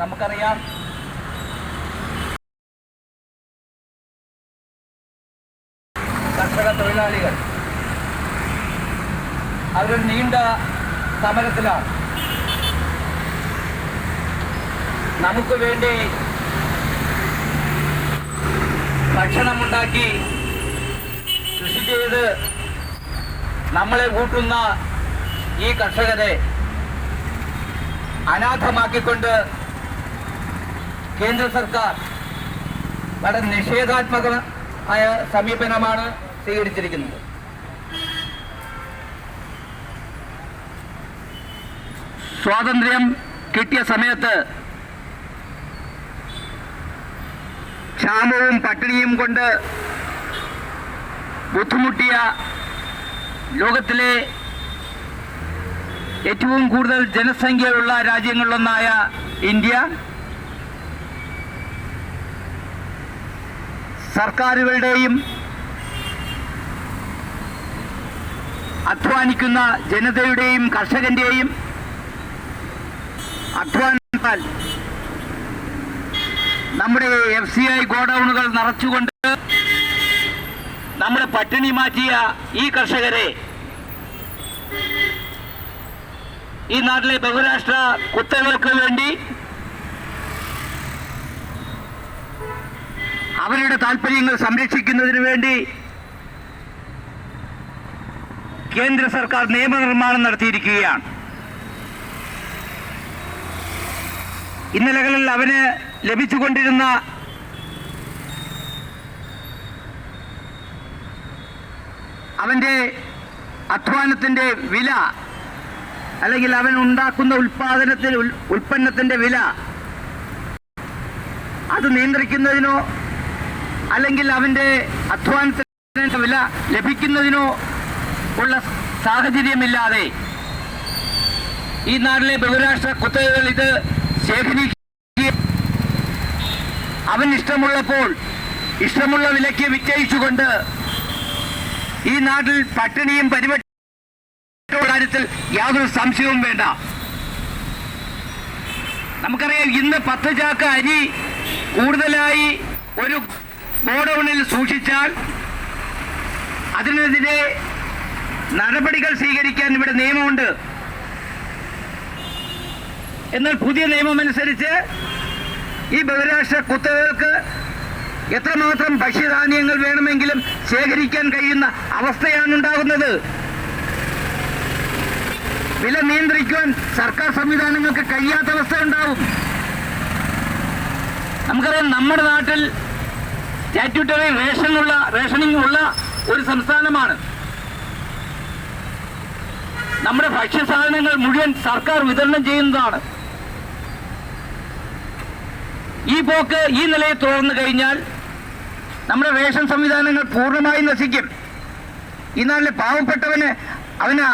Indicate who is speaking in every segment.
Speaker 1: നമുക്കറിയാം. കർഷക തൊഴിലാളികൾ. അവരൊരു നീണ്ട സമരത്തിലാണ്. നമുക്ക് വേണ്ടി ഭക്ഷണമുണ്ടാക്കി കൃഷി ചെയ്ത് നമ്മളെ കൂട്ടുന്ന ഈ കർഷകരെ അനാഥമാക്കിക്കൊണ്ട് കേന്ദ്ര സർക്കാർ വളരെ നിഷേധാത്മക ആയ സമീപനമാണ് സ്വീകരിച്ചിരിക്കുന്നത്. സ്വാതന്ത്ര്യം കിട്ടിയ സമയത്ത് ക്ഷാമവും പട്ടിണിയും കൊണ്ട് ബുദ്ധിമുട്ടിയ ലോകത്തിലെ ഏറ്റവും കൂടുതൽ ജനസംഖ്യയുള്ള രാജ്യങ്ങളിലൊന്നായ ഇന്ത്യ സർക്കാരുകളുടെയും അധ്വാനിക്കുന്ന ജനതയുടെയും കർഷകന്റെയും അധ്വാനത്താൽ നമ്മുടെ എഫ് സി ഐ ഗോഡൌണുകൾ നിറച്ചുകൊണ്ട് നമ്മുടെ പട്ടിണി മാറ്റിയ ഈ കർഷകരെ ഈ നാട്ടിലെ ബഹുരാഷ്ട്ര കുത്തകൾക്ക് വേണ്ടി അവരുടെ താല്പര്യങ്ങൾ സംരക്ഷിക്കുന്നതിന് വേണ്ടി കേന്ദ്ര സർക്കാർ നിയമനിർമ്മാണം നടത്തിയിരിക്കുകയാണ്. ഇന്നലകളിൽ അവന് ലഭിച്ചുകൊണ്ടിരുന്ന അവന്റെ അധ്വാനത്തിന്റെ വില അല്ലെങ്കിൽ അവൻ ഉണ്ടാക്കുന്ന ഉൽപാദനത്തിൽ ഉൽപ്പന്നത്തിന്റെ വില അത് നിയന്ത്രിക്കുന്നതിനോ അല്ലെങ്കിൽ അവന്റെ അധ്വാനത്തിന് വില ലഭിക്കുന്നതിനോ ഉള്ള സാഹചര്യമില്ലാതെ ഈ നാട്ടിലെ ബഹുരാഷ്ട്ര കുത്തകകൾ ഇത് ശേഖരിക്കുകയും അവൻ ഇഷ്ടമുള്ളപ്പോൾ ഇഷ്ടമുള്ള വിലയ്ക്ക് വിറ്റയിച്ചുകൊണ്ട് ഈ നാട്ടിൽ പട്ടിണിയും പരിവട്ട കാര്യത്തിൽ യാതൊരു സംശയവും വേണ്ട. നമുക്കറിയാം ഇന്ന് പത്ത് ചാക്ക് അരി കൂടുതലായി ഒരു ഗോഡൌണിൽ സൂക്ഷിച്ചാൽ അതിനെതിരെ നടപടികൾ സ്വീകരിക്കാൻ ഇവിടെ നിയമമുണ്ട്. എന്നാൽ പുതിയ നിയമമനുസരിച്ച് ഈ ബഹുരാഷ്ട്ര കുത്തകൾക്ക് എത്രമാത്രം ഭക്ഷ്യധാന്യങ്ങൾ വേണമെങ്കിലും ശേഖരിക്കാൻ കഴിയുന്ന അവസ്ഥയാണ് ഉണ്ടാകുന്നത്. വില നിയന്ത്രിക്കുവാൻ സർക്കാർ സംവിധാനങ്ങൾക്ക് കഴിയാത്ത അവസ്ഥ ഉണ്ടാവും. നമുക്കറിയാം നമ്മുടെ നാട്ടിൽ സ്റ്റാറ്റ്യൂട്ടറി റേഷനുള്ള റേഷനിങ് ഉള്ള ഒരു സംസ്ഥാനമാണ്. നമ്മുടെ ഭക്ഷ്യസാധനങ്ങൾ മുഴുവൻ സർക്കാർ വിതരണം ചെയ്യുന്നതാണ്. ഈ പോക്ക് ഈ നിലയിൽ തുടർന്നു കഴിഞ്ഞാൽ നമ്മുടെ റേഷൻ സംവിധാനങ്ങൾ പൂർണമായും നശിക്കും. ഈ നാട്ടിലെ പാവപ്പെട്ടവന് അവന്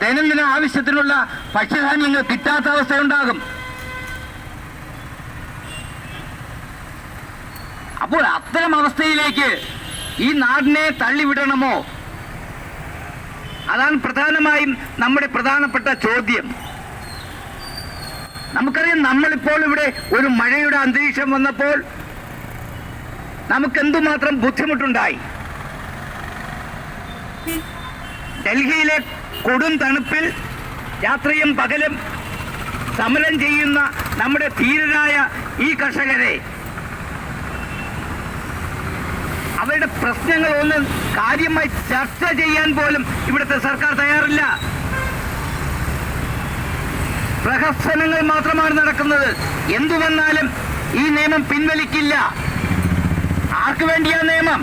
Speaker 1: ദൈനംദിന ആവശ്യത്തിനുള്ള ഭക്ഷ്യധാന്യങ്ങൾ കിട്ടാത്ത അവസ്ഥയുണ്ടാകും. അപ്പോൾ അത്തരം അവസ്ഥയിലേക്ക് ഈ നാടിനെ തള്ളിവിടണമോ? അതാണ് പ്രധാനമായും നമ്മുടെ പ്രധാനപ്പെട്ട ചോദ്യം. നമുക്കറിയാം നമ്മളിപ്പോൾ ഇവിടെ ഒരു മഴയുടെ അന്തരീക്ഷം വന്നപ്പോൾ നമുക്ക് എന്തുമാത്രം ബുദ്ധിമുട്ടുണ്ടായി? ഡൽഹിയിലെ കൊടും തണുപ്പിൽ രാത്രിയും പകലും സമരം ചെയ്യുന്ന നമ്മുടെ ധീരരായ ഈ കർഷകരെ അവരുടെ പ്രശ്നങ്ങൾ ഒന്ന് കാര്യമായി ചർച്ച ചെയ്യാൻ പോലും ഇവിടുത്തെ സർക്കാർ തയ്യാറില്ല. പ്രഹസനങ്ങൾ മാത്രമാണ് നടക്കുന്നത്. എന്തു വന്നാലും ഈ നിയമം പിൻവലിക്കില്ല. ആർക്കു വേണ്ടിയാ നിയമം?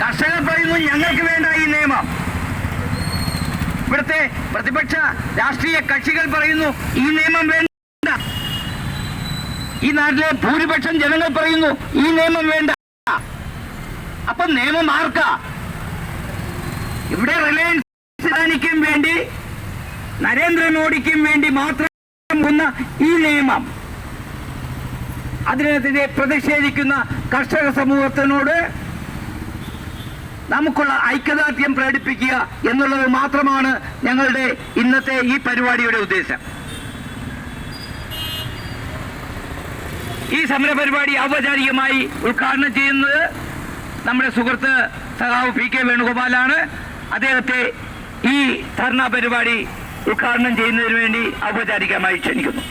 Speaker 1: കർഷകർ പറയുന്നു ഞങ്ങൾക്ക് വേണ്ട ഈ നിയമം. ഇവിടുത്തെ പ്രതിപക്ഷ രാഷ്ട്രീയ കക്ഷികൾ പറയുന്നു ഈ നിയമം വേണ്ട. ഈ നാട്ടിലെ ഭൂരിപക്ഷം ജനങ്ങൾ പറയുന്നു ഈ നിയമം വേണ്ട. അപ്പൊ നിയമം ആർക്കാ ഇവിടെ റിലയൻസ് അദാനിക്കും വേണ്ടി നരേന്ദ്രമോദിക്കും വേണ്ടി മാത്രം ഈ നിയമം. അതിനെതിരെ പ്രതിഷേധിക്കുന്ന കർഷക സമൂഹത്തിനോട് നമുക്കുള്ള ഐക്യദാർഢ്യം പ്രകടിപ്പിക്കുക എന്നുള്ളത് മാത്രമാണ് ഞങ്ങളുടെ ഇന്നത്തെ ഈ പരിപാടിയുടെ ഉദ്ദേശം. ഈ സമര പരിപാടി ഔപചാരികമായി ഉദ്ഘാടനം ചെയ്യുന്നത് നമ്മുടെ സുഹൃത്ത് സഖാവ് പി കെ വേണുഗോപാലാണ് അദ്ദേഹത്തെ ഈ ധർണാ പരിപാടി ഉദ്ഘാടനം ചെയ്യുന്നതിന് വേണ്ടി ഔപചാരികമായി ക്ഷണിക്കുന്നു.